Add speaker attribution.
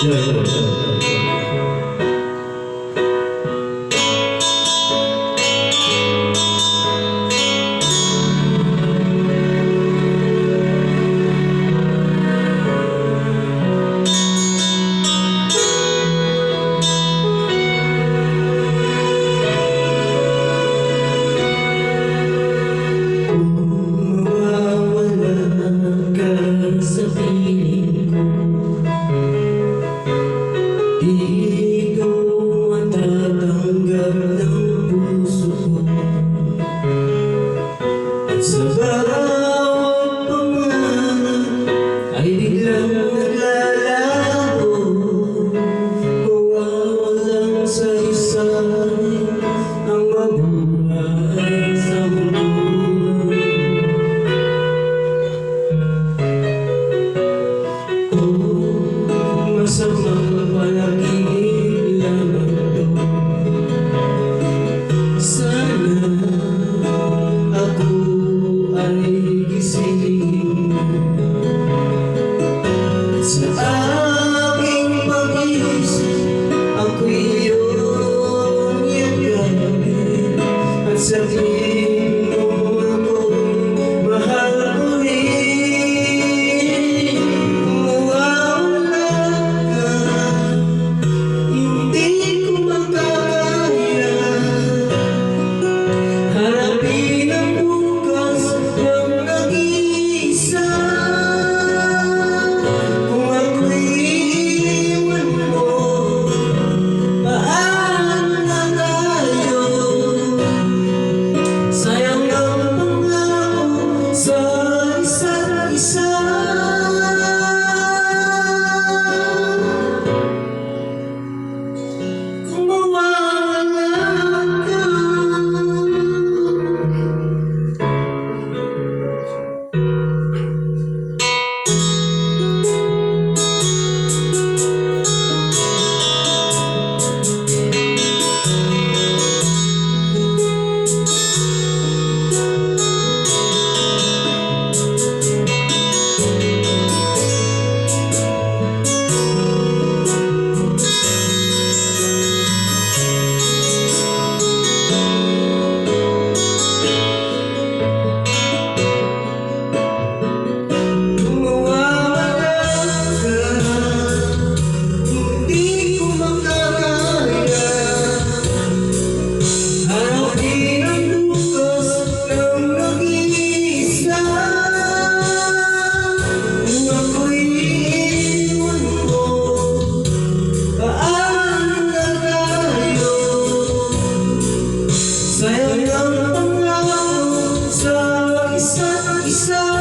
Speaker 1: Yeah, yeah, yeah. Di you. Isa, so.